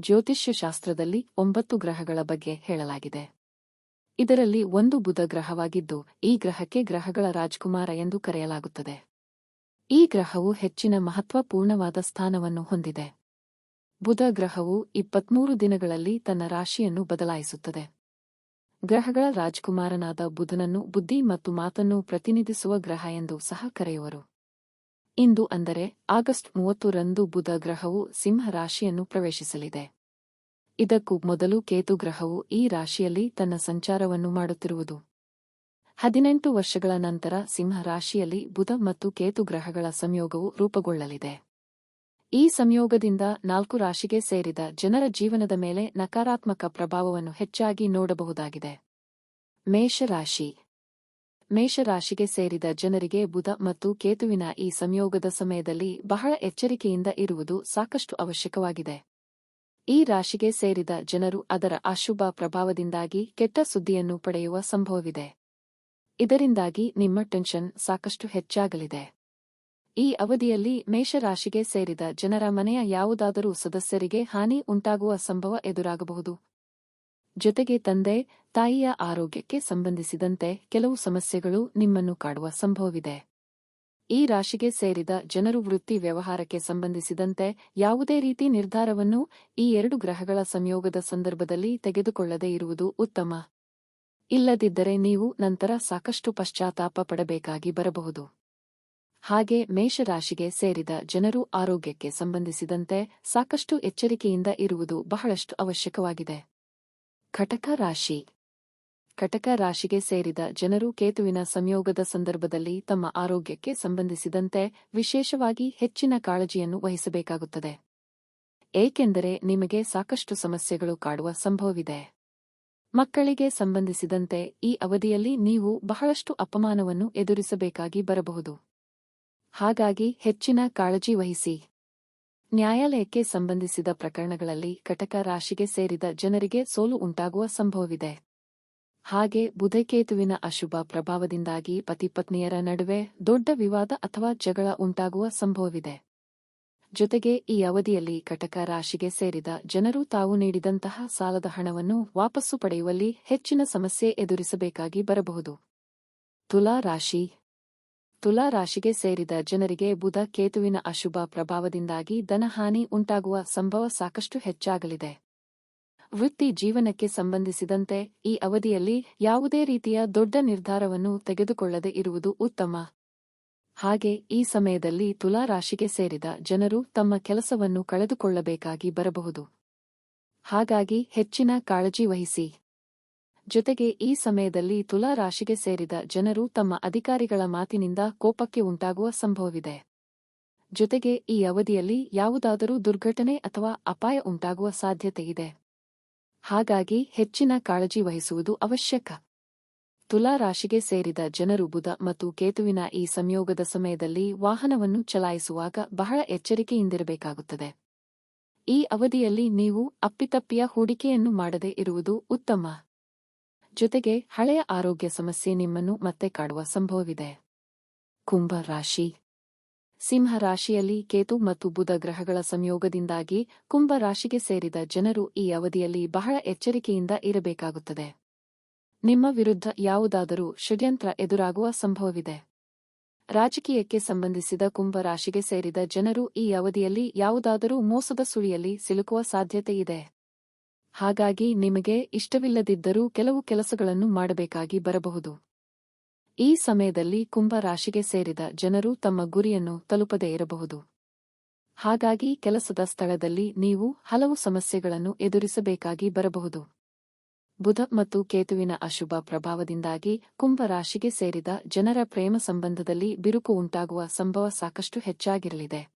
ಜ್ಯೋತಿಷ್ಯ ಶಾಸ್ತ್ರದಲ್ಲಿ ಒಂಬತ್ತು ಗ್ರಹಗಳ ಬಗ್ಗೆ ಹೇಳಲಾಗಿದೆ. ಇದರಲ್ಲಿ ಒಂದು ಬುಧ ಗ್ರಹವಾಗಿದ್ದು, ಈ ಗ್ರಹಕ್ಕೆ ಗ್ರಹಗಳ ರಾಜ್ಕುಮಾರ ಎಂದು ಕರೆಯಲಾಗುತ್ತದೆ. ಈ ಗ್ರಹವು ಹೆಚ್ಚಿನ ಮಹತ್ವಪೂರ್ಣವಾದ ಸ್ಥಾನವನ್ನು ಹೊಂದಿದೆ. ಬುಧ ಗ್ರಹವು ಇಪ್ಪತ್ಮೂರು ದಿನಗಳಲ್ಲಿ ತನ್ನ ರಾಶಿಯನ್ನು ಬದಲಾಯಿಸುತ್ತದೆ. ಗ್ರಹಗಳ ರಾಜ್ಕುಮಾರನಾದ ಬುಧನನ್ನು ಬುದ್ಧಿ ಮತ್ತು ಮಾತನ್ನು ಪ್ರತಿನಿಧಿಸುವ ಗ್ರಹ ಎಂದು ಸಹ ಕರೆಯುವರು. ಇಂದು ಅಂದರೆ ಆಗಸ್ಟ್ ಮೂವತ್ತು ರಂದು ಬುಧ ಗ್ರಹವು ಸಿಂಹ ರಾಶಿಯನ್ನು ಪ್ರವೇಶಿಸಲಿದೆ. ಇದಕ್ಕೂ ಮೊದಲು ಕೇತು ಗ್ರಹವು ಈ ರಾಶಿಯಲ್ಲಿ ತನ್ನ ಸಂಚಾರವನ್ನು ಮಾಡುತ್ತಿರುವುದು. ಹದಿನೆಂಟು ವರ್ಷಗಳ ನಂತರ ಸಿಂಹ ರಾಶಿಯಲ್ಲಿ ಬುಧ ಮತ್ತು ಕೇತು ಗ್ರಹಗಳ ಸಂಯೋಗವು ರೂಪುಗೊಳ್ಳಲಿದೆ. ಈ ಸಂಯೋಗದಿಂದ ನಾಲ್ಕು ರಾಶಿಗೆ ಸೇರಿದ ಜನರ ಜೀವನದ ಮೇಲೆ ನಕಾರಾತ್ಮಕ ಪ್ರಭಾವವನ್ನು ಹೆಚ್ಚಾಗಿ ನೋಡಬಹುದಾಗಿದೆ. ಮೇಷರಾಶಿ ಮೇಷರಾಶಿಗೆ ಸೇರಿದ ಜನರಿಗೆ ಬುಧ ಮತ್ತು ಕೇತುವಿನ ಈ ಸಂಯೋಗದ ಸಮಯದಲ್ಲಿ ಬಹಳ ಎಚ್ಚರಿಕೆಯಿಂದ ಇರುವುದು ಸಾಕಷ್ಟು ಅವಶ್ಯಕವಾಗಿದೆ. ಈ ರಾಶಿಗೆ ಸೇರಿದ ಜನರು ಅದರ ಅಶುಭ ಪ್ರಭಾವದಿಂದಾಗಿ ಕೆಟ್ಟ ಸುದ್ದಿಯನ್ನು ಪಡೆಯುವ ಸಂಭವವಿದೆ. ಇದರಿಂದಾಗಿ ನಿಮ್ಮ ಟೆನ್ಷನ್ ಸಾಕಷ್ಟು ಹೆಚ್ಚಾಗಲಿದೆ. ಈ ಅವಧಿಯಲ್ಲಿ ಮೇಷರಾಶಿಗೆ ಸೇರಿದ ಜನರ ಮನೆಯ ಯಾವುದಾದರೂ ಸದಸ್ಯರಿಗೆ ಹಾನಿ ಉಂಟಾಗುವ ಸಂಭವ ಎದುರಾಗಬಹುದು. ಜೊತೆಗೆ ತಂದೆ, ತಾಯಿಯ ಆರೋಗ್ಯಕ್ಕೆ ಸಂಬಂಧಿಸಿದಂತೆ ಕೆಲವು ಸಮಸ್ಯೆಗಳು ನಿಮ್ಮನ್ನು ಕಾಡುವ ಸಂಭವವಿದೆ. ಈ ರಾಶಿಗೆ ಸೇರಿದ ಜನರು ವೃತ್ತಿ ವ್ಯವಹಾರಕ್ಕೆ ಸಂಬಂಧಿಸಿದಂತೆ ಯಾವುದೇ ರೀತಿ ನಿರ್ಧಾರವನ್ನು ಈ ಎರಡು ಗ್ರಹಗಳ ಸಂಯೋಗದ ಸಂದರ್ಭದಲ್ಲಿ ತೆಗೆದುಕೊಳ್ಳದೇ ಇರುವುದು ಉತ್ತಮ. ಇಲ್ಲದಿದ್ದರೆ ನೀವು ನಂತರ ಸಾಕಷ್ಟು ಪಶ್ಚಾತ್ತಾಪ ಪಡಬೇಕಾಗಿ ಬರಬಹುದು. ಹಾಗೆ ಮೇಷರಾಶಿಗೆ ಸೇರಿದ ಜನರು ಆರೋಗ್ಯಕ್ಕೆ ಸಂಬಂಧಿಸಿದಂತೆ ಸಾಕಷ್ಟು ಎಚ್ಚರಿಕೆಯಿಂದ ಇರುವುದು ಬಹಳಷ್ಟು ಅವಶ್ಯಕವಾಗಿದೆ. ಕಟಕ ರಾಶಿ. ಕಟಕ ರಾಶಿಗೆ ಸೇರಿದ ಜನರು ಕೇತುವಿನ ಸಂಯೋಗದ ಸಂದರ್ಭದಲ್ಲಿ ತಮ್ಮ ಆರೋಗ್ಯಕ್ಕೆ ಸಂಬಂಧಿಸಿದಂತೆ ವಿಶೇಷವಾಗಿ ಹೆಚ್ಚಿನ ಕಾಳಜಿಯನ್ನು ವಹಿಸಬೇಕಾಗುತ್ತದೆ. ಏಕೆಂದರೆ ನಿಮಗೆ ಸಾಕಷ್ಟು ಸಮಸ್ಯೆಗಳು ಕಾಡುವ ಸಂಭವವಿದೆ. ಮಕ್ಕಳಿಗೆ ಸಂಬಂಧಿಸಿದಂತೆ ಈ ಅವಧಿಯಲ್ಲಿ ನೀವು ಬಹಳಷ್ಟು ಅಪಮಾನವನ್ನು ಎದುರಿಸಬೇಕಾಗಿ ಬರಬಹುದು. ಹಾಗಾಗಿ ಹೆಚ್ಚಿನ ಕಾಳಜಿ ವಹಿಸಿ. ನ್ಯಾಯಾಲಯಕ್ಕೆ ಸಂಬಂಧಿಸಿದ ಪ್ರಕರಣಗಳಲ್ಲಿ ಕಟಕ ರಾಶಿಗೆ ಸೇರಿದ ಜನರಿಗೆ ಸೋಲು ಉಂಟಾಗುವ ಸಂಭವವಿದೆ. ಹಾಗೆ ಬುಧಕೇತುವಿನ ಅಶುಭ ಪ್ರಭಾವದಿಂದಾಗಿ ಪತಿಪತ್ನಿಯರ ನಡುವೆ ದೊಡ್ಡ ವಿವಾದ ಅಥವಾ ಜಗಳ ಉಂಟಾಗುವ ಸಂಭವವಿದೆ. ಜೊತೆಗೆ ಈ ಅವಧಿಯಲ್ಲಿ ಕಟಕ ರಾಶಿಗೆ ಸೇರಿದ ಜನರು ತಾವು ನೀಡಿದಂತಹ ಸಾಲದ ಹಣವನ್ನು ವಾಪಸ್ಸು ಪಡೆಯುವಲ್ಲಿ ಹೆಚ್ಚಿನ ಸಮಸ್ಯೆ ಎದುರಿಸಬೇಕಾಗಿ ಬರಬಹುದು. ತುಲಾ ರಾಶಿ ತುಲಾ ರಾಶಿಗೆ ಸೇರಿದ ಜನರಿಗೆ ಬುಧ ಕೇತುವಿನ ಅಶುಭ ಪ್ರಭಾವದಿಂದಾಗಿ ಧನಹಾನಿ ಉಂಟಾಗುವ ಸಂಭವ ಸಾಕಷ್ಟು ಹೆಚ್ಚಾಗಲಿದೆ. ವೃತ್ತಿ ಜೀವನಕ್ಕೆ ಸಂಬಂಧಿಸಿದಂತೆ ಈ ಅವಧಿಯಲ್ಲಿ ಯಾವುದೇ ರೀತಿಯ ದೊಡ್ಡ ನಿರ್ಧಾರವನ್ನು ತೆಗೆದುಕೊಳ್ಳದೆ ಇರುವುದು ಉತ್ತಮ. ಹಾಗೆ ಈ ಸಮಯದಲ್ಲಿ ತುಲಾ ರಾಶಿಗೆ ಸೇರಿದ ಜನರು ತಮ್ಮ ಕೆಲಸವನ್ನು ಕಳೆದುಕೊಳ್ಳಬೇಕಾಗಿ ಬರಬಹುದು. ಹಾಗಾಗಿ ಹೆಚ್ಚಿನ ಕಾಳಜಿ ವಹಿಸಿ. ಜೊತೆಗೆ ಈ ಸಮಯದಲ್ಲಿ ತುಲಾ ರಾಶಿಗೆ ಸೇರಿದ ಜನರು ತಮ್ಮ ಅಧಿಕಾರಿಗಳ ಮಾತಿನಿಂದ ಕೋಪಕ್ಕೆ ಉಂಟಾಗುವ ಸಂಭವವಿದೆ. ಜೊತೆಗೆ ಈ ಅವಧಿಯಲ್ಲಿ ಯಾವುದಾದರೂ ದುರ್ಘಟನೆ ಅಥವಾ ಅಪಾಯ ಉಂಟಾಗುವ ಸಾಧ್ಯತೆಯಿದೆ. ಹಾಗಾಗಿ ಹೆಚ್ಚಿನ ಕಾಳಜಿ ವಹಿಸುವುದು ಅವಶ್ಯಕ. ತುಲಾ ರಾಶಿಗೆ ಸೇರಿದ ಜನರು ಬುಧ ಮತ್ತು ಕೇತುವಿನ ಈ ಸಂಯೋಗದ ಸಮಯದಲ್ಲಿ ವಾಹನವನ್ನು ಚಲಾಯಿಸುವಾಗ ಬಹಳ ಎಚ್ಚರಿಕೆಯಿಂದಿರಬೇಕಾಗುತ್ತದೆ. ಈ ಅವಧಿಯಲ್ಲಿ ನೀವು ಅಪ್ಪಿತಪ್ಪಿಯ ಹೂಡಿಕೆಯನ್ನು ಮಾಡದೇ ಇರುವುದು ಉತ್ತಮ. ಜೊತೆಗೆ ಹಳೆಯ ಆರೋಗ್ಯ ಸಮಸ್ಯೆ ನಿಮ್ಮನ್ನು ಮತ್ತೆ ಕಾಡುವ ಸಂಭವವಿದೆ. ಕುಂಭ ರಾಶಿ. ಸಿಂಹ ರಾಶಿಯಲ್ಲಿ ಕೇತು ಮತ್ತು ಬುಧ ಗ್ರಹಗಳ ಸಂಯೋಗದಿಂದಾಗಿ ಕುಂಭ ರಾಶಿಗೆ ಸೇರಿದ ಜನರು ಈ ಅವಧಿಯಲ್ಲಿ ಬಹಳ ಎಚ್ಚರಿಕೆಯಿಂದ ಇರಬೇಕಾಗುತ್ತದೆ. ನಿಮ್ಮ ವಿರುದ್ಧ ಯಾವುದಾದರೂ ಷಡ್ಯಂತ್ರ ಎದುರಾಗುವ ಸಂಭವವಿದೆ. ರಾಜಕೀಯಕ್ಕೆ ಸಂಬಂಧಿಸಿದ ಕುಂಭ ರಾಶಿಗೆ ಸೇರಿದ ಜನರು ಈ ಅವಧಿಯಲ್ಲಿ ಯಾವುದಾದರೂ ಮೋಸದ ಸುಳಿಯಲ್ಲಿ ಸಿಲುಕುವ ಸಾಧ್ಯತೆಯಿದೆ. ಹಾಗಾಗಿ ನಿಮಗೆ ಇಷ್ಟವಿಲ್ಲದಿದ್ದರೂ ಕೆಲವು ಕೆಲಸಗಳನ್ನು ಮಾಡಬೇಕಾಗಿ ಬರಬಹುದು. ಈ ಸಮಯದಲ್ಲಿ ಕುಂಭ ರಾಶಿಗೆ ಸೇರಿದ ಜನರು ತಮ್ಮ ಗುರಿಯನ್ನು ತಲುಪದೇ ಇರಬಹುದು. ಹಾಗಾಗಿ ಕೆಲಸದ ಸ್ಥಳದಲ್ಲಿ ನೀವು ಹಲವು ಸಮಸ್ಯೆಗಳನ್ನು ಎದುರಿಸಬೇಕಾಗಿ ಬರಬಹುದು. ಬುಧ ಮತ್ತು ಕೇತುವಿನ ಅಶುಭ ಪ್ರಭಾವದಿಂದಾಗಿ ಕುಂಭ ರಾಶಿಗೆ ಸೇರಿದ ಜನರ ಪ್ರೇಮ ಸಂಬಂಧದಲ್ಲಿ ಬಿರುಕು ಉಂಟಾಗುವ ಸಂಭವ ಸಾಕಷ್ಟು ಹೆಚ್ಚಾಗಿರಲಿದೆ.